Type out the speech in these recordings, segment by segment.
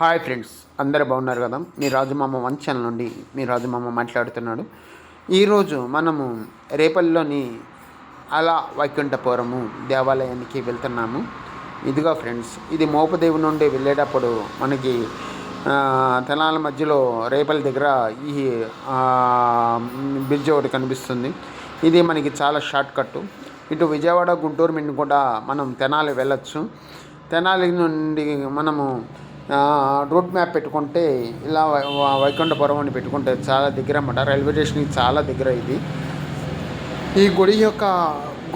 Hi friends అందరు బాగున్నారు కదా? మీ రాజుమామ వన్ ఛానల్ నుండి మీ రాజుమామ మాట్లాడుతున్నాడు. ఈరోజు మనము రేపల్లిలోని అలా వైకుంఠపురము దేవాలయానికి వెళ్తున్నాము. ఇదిగా ఫ్రెండ్స్ ఇది మోపదేవి నుండి వెళ్ళేటప్పుడు మనకి తెనాల మధ్యలో రేపల్లి దగ్గర ఈ బ్రిడ్జ్ ఒకటి కనిపిస్తుంది. ఇది మనకి చాలా షార్ట్ కట్ ఇటు విజయవాడ గుంటూరు నుండి కూడా మనం తెనాలి వెళ్ళొచ్చు. తెనాలి నుండి మనము రూట్ మ్యాప్ పెట్టుకుంటే ఇలా వైకుంఠపురం అని పెట్టుకుంటే చాలా దగ్గర అన్నమాట రైల్వే స్టేషన్కి చాలా దగ్గర ఇది. ఈ గుడి యొక్క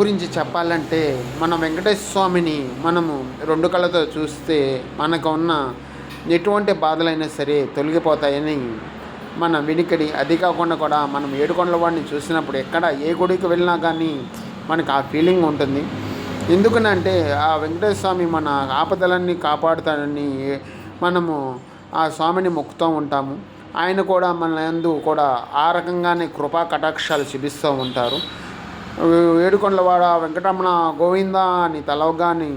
గురించి చెప్పాలంటే మన వెంకటేశ్వర స్వామిని మనము రెండు కళ్ళతో చూస్తే మనకు ఉన్న ఎటువంటి బాధలైనా సరే తొలగిపోతాయని మన వినికిడి. అది కాకుండా కూడా మనం ఏడుకొండల వాడిని చూసినప్పుడు ఎక్కడ ఏ గుడికి వెళ్ళినా కానీ మనకు ఆ ఫీలింగ్ ఉంటుంది. ఎందుకనంటే ఆ వెంకటేశ్వర స్వామి మన ఆపదలన్నీ కాపాడుతాడని మనము ఆ స్వామిని మొక్కుతూ ఉంటాము. ఆయన కూడా మన యందు కూడా ఆ రకంగానే కృపా కటాక్షాలు చూపిస్తూ ఉంటారు. ఏడుకొండలవాడ వెంకటరమణ గోవింద అని తలవగాని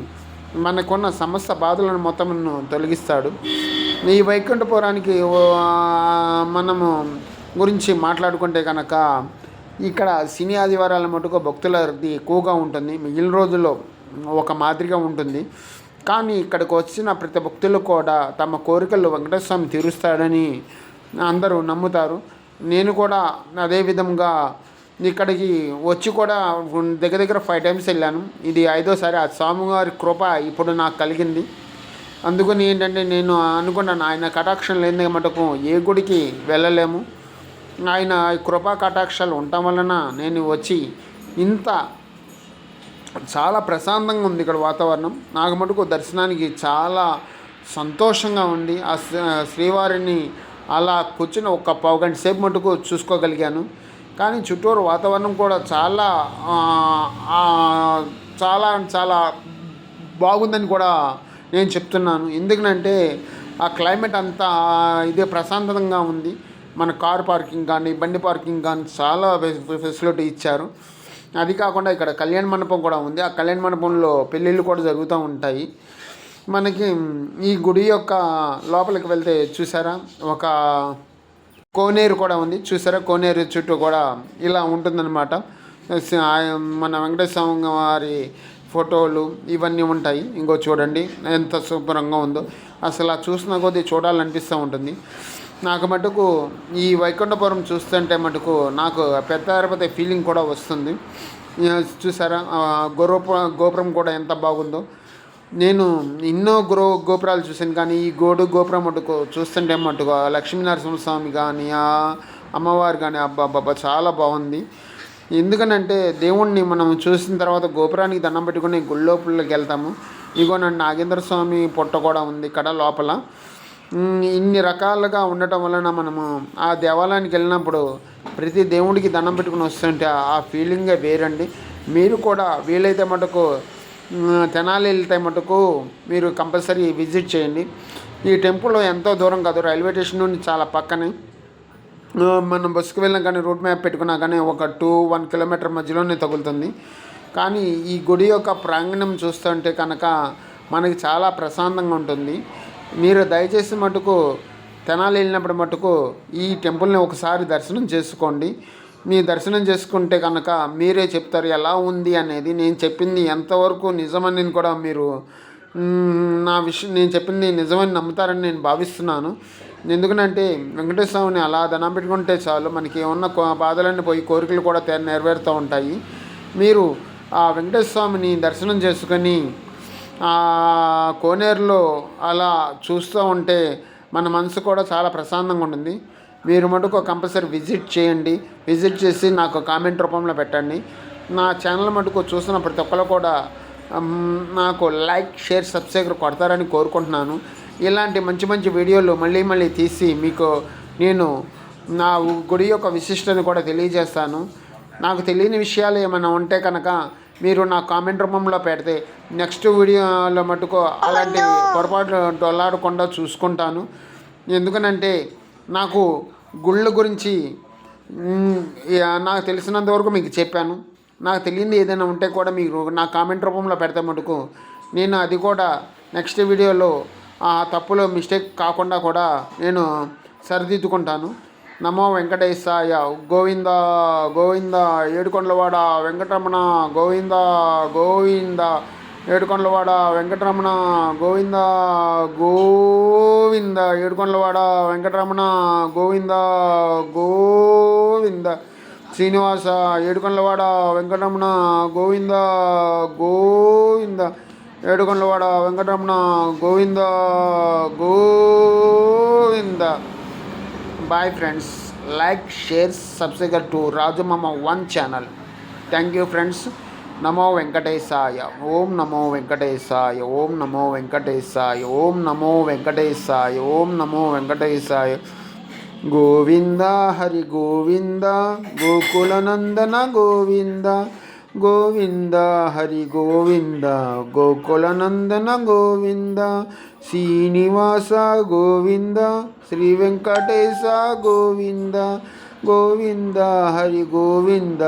మనకున్న సమస్త బాధలను మొత్తం తొలగిస్తాడు. ఈ వైకుంఠపురానికి మనము గురించి మాట్లాడుకుంటే కనుక ఇక్కడ సినీ ఆదివారాల మటుకు భక్తుల రద్దీ ఎక్కువగా ఉంటుంది. మిగిలిన రోజుల్లో ఒక మాదిరిగా ఉంటుంది. కానీ ఇక్కడికి వచ్చిన ప్రతి భక్తులు కూడా తమ కోరికలు వెంకటేశ్వరం తీరుస్తాడని అందరూ నమ్ముతారు. నేను కూడా అదే విధంగా ఇక్కడికి వచ్చి కూడా దగ్గర దగ్గర ఫైవ్ టైమ్స్ వెళ్ళాను. ఇది ఐదోసారి ఆ స్వామివారి కృప ఇప్పుడు నాకు కలిగింది. అందుకని ఏంటంటే నేను అనుకున్నాను ఆయన కటాక్షం లేని మటుకు ఏ గుడికి వెళ్ళలేము. ఆయన కృపా కటాక్షాలు ఉండటం వలన నేను వచ్చి ఇంత చాలా ప్రశాంతంగా ఉంది ఇక్కడ వాతావరణం. నాకు మటుకు దర్శనానికి చాలా సంతోషంగా ఉంది. ఆ శ్రీ- శ్రీవారిని అలా కూర్చుని ఒక పావు గంట సేపు మటుకు చూసుకోగలిగాను. కానీ చుట్టూరు వాతావరణం కూడా చాలా చాలా చాలా బాగుందని కూడా నేను చెప్తున్నాను. ఎందుకనంటే ఆ క్లైమేట్ అంతా ఇదే ప్రశాంతంగా ఉంది. మన కార్ పార్కింగ్ కానీ బండి పార్కింగ్ కానీ చాలా ఫెసిలిటీ ఇచ్చారు. అది కాకుండా ఇక్కడ కళ్యాణ మండపం కూడా ఉంది. ఆ కళ్యాణ మండపంలో పెళ్ళిళ్ళు కూడా జరుగుతూ ఉంటాయి. మనకి ఈ గుడి యొక్క లోపలికి వెళ్తే చూసారా? ఒక కోనేరు కూడా ఉంది. చూసారా? కోనేరు చుట్టూ కూడా ఇలా ఉంటుందన్నమాట. ఆ- మన వెంకటేశ్వర స్వామి వారి ఫోటోలు ఇవన్నీ ఉంటాయి. ఇంకో చూడండి ఎంత శుభ్రంగా ఉందో. అసలు ఆ చూసిన కొద్దీ చూడాలనిపిస్తూ ఉంటుంది. నాకు మటుకు ఈ వైకుంఠపురం చూస్తుంటే మటుకు నాకు పెద్ద తిరుపతి ఫీలింగ్ కూడా వస్తుంది. చూసారా? గోరూప గోపురం కూడా ఎంత బాగుందో. నేను ఎన్నో గో గోపురాలు చూశాను కానీ ఈ గోడు గోపురం మటుకు చూస్తుంటే మటుకు లక్ష్మీనరసింహస్వామి లక్ష్మీనరసింహ స్వామి కానీ ఆ అమ్మవారు కానీ అబ్బా అబ్బా చాలా బాగుంది. ఎందుకనంటే దేవుణ్ణి మనం చూసిన తర్వాత గోపురానికి దండం పెట్టుకుని గుళ్ళోపుల్లోకి వెళ్తాము. ఇగో నన్ను నాగేంద్ర స్వామి పొట్ట కూడా ఉంది ఇక్కడ లోపల. ఇన్ని రకాలుగా ఉండటం వలన మనము ఆ దేవాలయానికి వెళ్ళినప్పుడు ప్రతి దేవుడికి దండం పెట్టుకుని వస్తుంటే ఆ- ఫీలింగే వేరండి. మీరు కూడా వీలైతే మటుకు తెనాలి వెళ్తే మటుకు మీరు కంపల్సరీ విజిట్ చేయండి. ఈ టెంపుల్ ఎంతో దూరం కాదు రైల్వే స్టేషన్ నుండి చాలా పక్కనే. మనం బస్సుకు వెళ్ళినా కానీ రూట్ మ్యాప్ పెట్టుకున్నా కానీ ఒక టూ వన్ కిలోమీటర్ మధ్యలోనే తగులుతుంది. కానీ ఈ గుడి యొక్క ప్రాంగణం చూస్తుంటే కనుక మనకి చాలా ప్రశాంతంగా ఉంటుంది. మీరు దయచేసి మటుకు తెనాలి వెళ్ళినప్పుడు మటుకు ఈ టెంపుల్ని ఒకసారి దర్శనం చేసుకోండి. మీ దర్శనం చేసుకుంటే కనుక మీరే చెప్తారు ఎలా ఉంది అనేది. నేను చెప్పింది ఎంతవరకు నిజమని కూడా మీరు నా విషయం నేను చెప్పింది నిజమని నమ్ముతారని నేను భావిస్తున్నాను. ఎందుకంటే వెంకటేశ్వర స్వామిని అలా ధనం పెట్టుకుంటే చాలు మనకి ఉన్న కో- బాధలన్నీ పోయి కోరికలు కూడా నెరవేరుతూ ఉంటాయి. మీరు ఆ వెంకటేశ్వర స్వామిని దర్శనం చేసుకొని కోనేరులో అలా చూస్తూ ఉంటే మన మనసు కూడా చాలా ప్రశాంతంగా ఉంటుంది. మీరు మటుకు కంపల్సరీ విజిట్ చేయండి. విజిట్ చేసి నాకు కామెంట్ రూపంలో పెట్టండి. నా ఛానల్ మటుకు చూసిన ప్రతి ఒక్కరు కూడా నాకు లైక్ షేర్ సబ్స్క్రైబ్ కొడతారని కోరుకుంటున్నాను. ఇలాంటి మంచి మంచి వీడియోలు మళ్ళీ మళ్ళీ తీసి మీకు నేను నా గుడి యొక్క విశిష్టతను కూడా తెలియజేస్తాను. నాకు తెలియని విషయాలు ఏమైనా ఉంటే కనుక మీరు నా కామెంట్ రూపంలో పెడితే నెక్స్ట్ వీడియోలో మటుకు అలాంటి పొరపాటు డొల్లాడకుండా చూసుకుంటాను. ఎందుకనంటే నాకు గుళ్ళ గురించి నాకు తెలిసినంత వరకు మీకు చెప్పాను. నాకు తెలియంది ఏదైనా ఉంటే కూడా మీరు నా కామెంట్ రూపంలో పెడితే మటుకు నేను అది కూడా నెక్స్ట్ వీడియోలో ఆ తప్పులో మిస్టేక్ కాకుండా కూడా నేను సరిదిద్దుకుంటాను. నమో వెంకటేశాయ గోవింద గోవింద ఏడుకొండలవాడ వెంకటరమణ గోవింద గోవింద. ఏడుకొండలవాడ వెంకటరమణ గోవింద గోవింద. ఏడుకొండలవాడ వెంకటరమణ గోవింద గోవింద. శ్రీనివాస ఏడుకొండలవాడ వెంకటరమణ గోవింద గోవింద. ఏడుకొండలవాడ Venkataramana Govinda Govinda. Bye friends like share subscriber to Rajumama one channel thank you friends నమో వెంకటేశాయ ఓం నమో వెంకటేశాయ ఓం నమో వెంకటేశాయ ఓం నమో వెంకటేశాయ ఓం నమో వెంకటేశాయ. గోవింద హరి గోవింద గోకులనందన గోవింద గోవింద హరి గోవింద గోకులనందన గోవింద శ్రీనివాస గోవింద శ్రీ వెంకటేశ గోవింద గోవింద హరి గోవింద